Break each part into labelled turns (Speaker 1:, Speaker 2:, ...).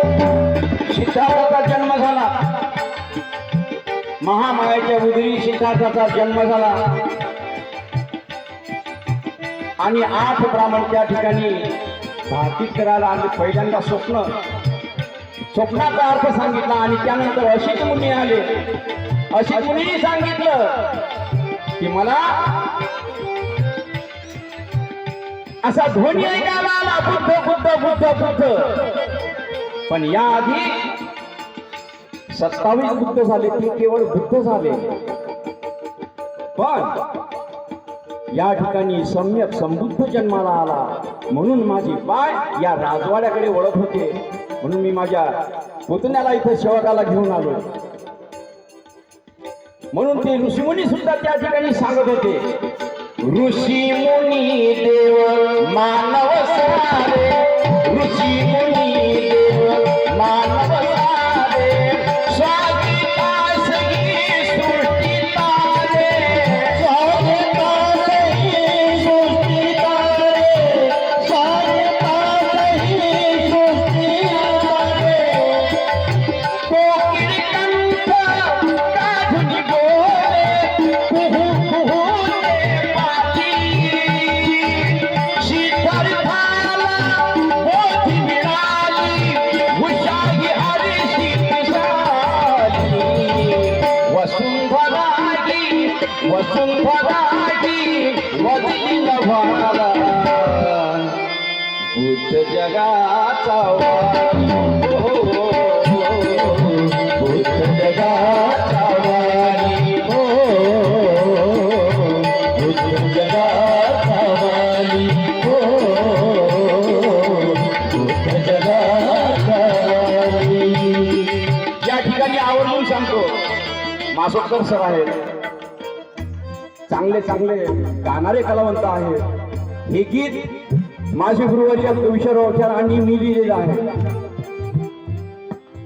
Speaker 1: सिद्धार्थाचा जन्म झाला. महामायाच्या उदरी सिद्धार्थाचा जन्म झाला. आणि आठ ब्राह्मण त्या ठिकाणी भारतीत करायला आम्ही पहिल्यांदा स्वप्न स्वप्नाचा अर्थ सांगितला आणि त्यानंतर अशीच मुनी आले. अशी मुनी सांगितलं की मला असा ध्वनी ऐकायला आला बुद्ध बुद्ध बुद्ध बुद्ध. पण याआधी सत्तावीस बुद्ध झाले ते केवळ बुद्ध झाले. पण या ठिकाणी सम्यक समृद्ध जन्माला आला. म्हणून माझी पाय या राजवाड्याकडे वळत होते. म्हणून मी माझ्या पुतण्याला इथं सेवकाला घेऊन आलो. म्हणून ते ऋषीमुनी सुद्धा त्या ठिकाणी सांगत होते. ऋषीमुनी देव मानव सारे. वसुंधरागी वदली जगाचा हो जगाचा वाणी. हो बुद्ध जगाचा वाणी. हो बुद्ध जगाचा वाणी. या ठिकाणी सांगतो मासोदकर सर आहेत. चांगले चांगले गाणारे कलावंत आहेत. हे गीत माझे गुरुवर्य कविशर आणि मी लिहिलेलं आहे.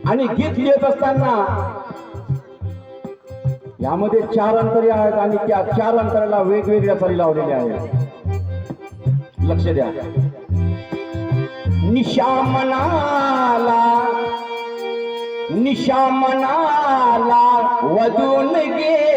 Speaker 1: आणि गीत लिहित असताना यामध्ये चार अंतरे आहेत आणि त्या चार अंतराला वेगवेगळ्या सरी लावलेल्या आहेत. लक्ष द्या. निशामनाला निशामनाला वधून गे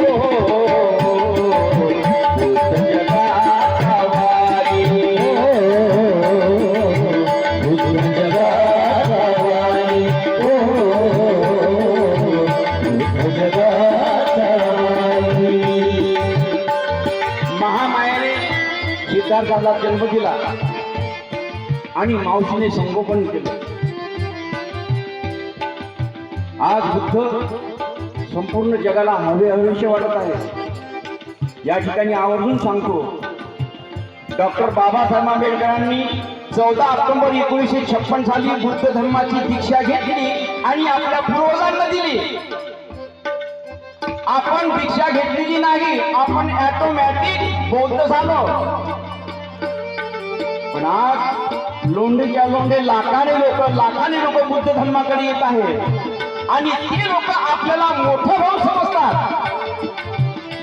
Speaker 1: हो बुद्ध जगाचा वारी। महामायाने सिद्धार्थाला जन्म दिला. आणि मावशीने संगोपन केलं. आज बुद्ध संपूर्ण जगाला हवे हवेशे वाटत आहे. या ठिकाणी आवर्जून सांगतो डॉक्टर बाबासाहेब आंबेडकरांनी चौदा ऑक्टोबर एकोणीसशे छप्पन साली बुद्ध धर्माची दीक्षा घेतली आणि आपल्या पूर्वजांना दिली. आपण दीक्षा घेतलेली नाही आपण ऑटोमॅटिक बौद्ध झालो. पण आज लोंढेच्या लोंढे लाखाने लोक लाखाने लोक बुद्ध धर्माकडे येत आहेत. आणि ते लोक आपल्याला मोठं भाऊ समजतात.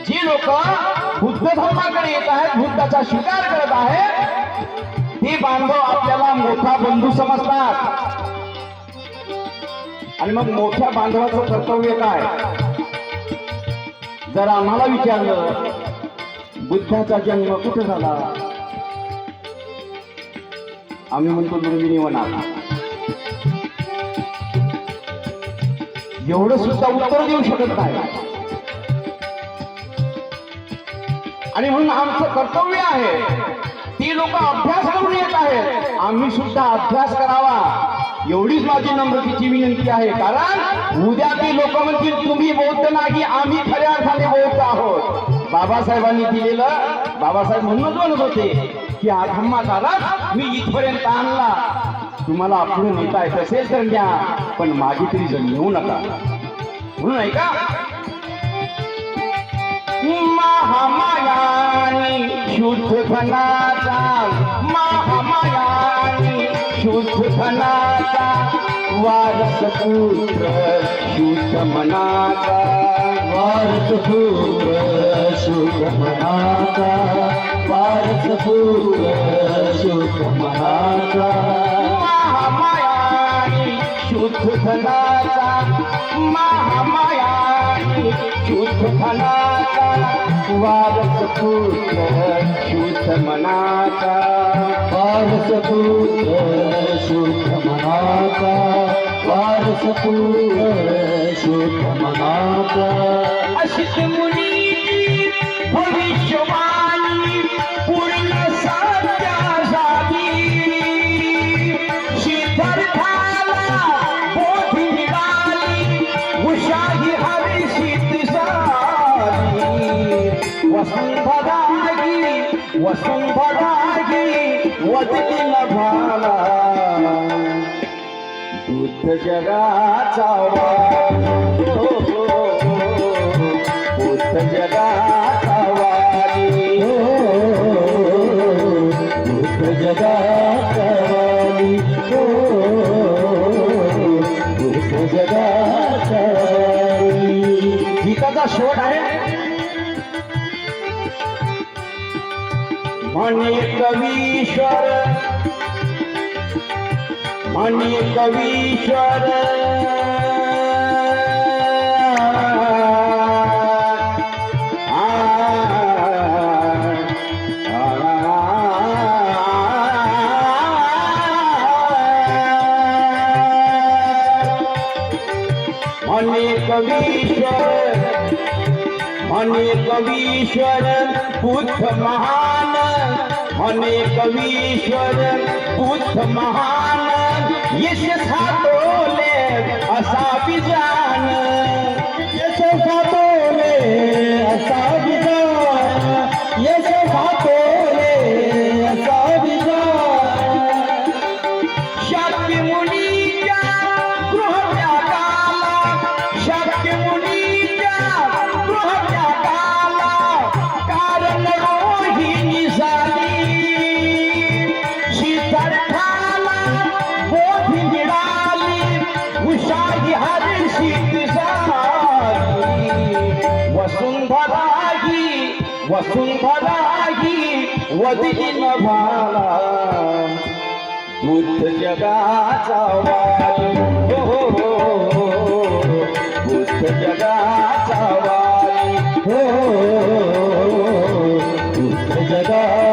Speaker 1: जी लोक बुद्ध धर्माकडे येत आहेत बुद्धाचा स्वीकार करत आहेत ते बांधव आपल्याला मोठा बंधू समजतात. आणि मग मोठ्या बांधवाचं कर्तव्य काय? जर आम्हाला विचारलं बुद्धाचा जन्म कुठे झाला? आम्ही म्हणतो दुर्मिणी होणार. एवढं सुद्धा उत्तर देऊ शकत नाही. आणि म्हणून आमचं कर्तव्य आहे ती लोक अभ्यास करून येत आहेत. आम्ही सुद्धा अभ्यास करावा. एवढीच माझी नम्रतेची विनंती आहे कारण उद्या ती लोक म्हणतील तुम्ही बौद्ध नाही आम्ही खऱ्या अर्थाने बौद्ध आहोत. बाबासाहेबांनी दिलेलं बाबासाहेब म्हणूनच म्हणत होते की हा धम्मा झाला मी इथपर्यंत आणला. तुम्हाला पुढे नेता येत असेल तर घ्या पण माझी तरी जण येऊ नका. म्हणून ऐका. महामायानी शुद्ध धनाचा महामायानी शुद्ध धनाचा वारस पुत्र शुद्ध मनाचा.
Speaker 2: वारस पूर शुभ मनाता वारस पूर शुभ मनाता
Speaker 1: महामायानी शुद्ध धनाचा महामाया शुद्ध धनाचा वारस पुत्र शुद्ध मनाचा.
Speaker 2: वारस पूर शुभ मनाचा वारस मनाचा
Speaker 1: मुनी. वसुंधरागी वदली नभाला बुद्ध जगाचा बुद्ध जगाचा वारी.
Speaker 2: बुद्ध जगाचा
Speaker 1: म्हणे कवीश्वर म्हणे कवीश्वर म्हणे कवीश्वर म्हणे कवीश्वर बुद्ध महान म्हणे कवीश्वर बुद्ध महान यश सातोले असा विजान.
Speaker 2: यश सातोले
Speaker 1: वसुंधराही वदली नभाला बुद्ध जगाचा वारी. हो हो, हो, हो,
Speaker 2: हो, बुद्ध जगाचा
Speaker 1: वारी. हो. बुद्ध जगा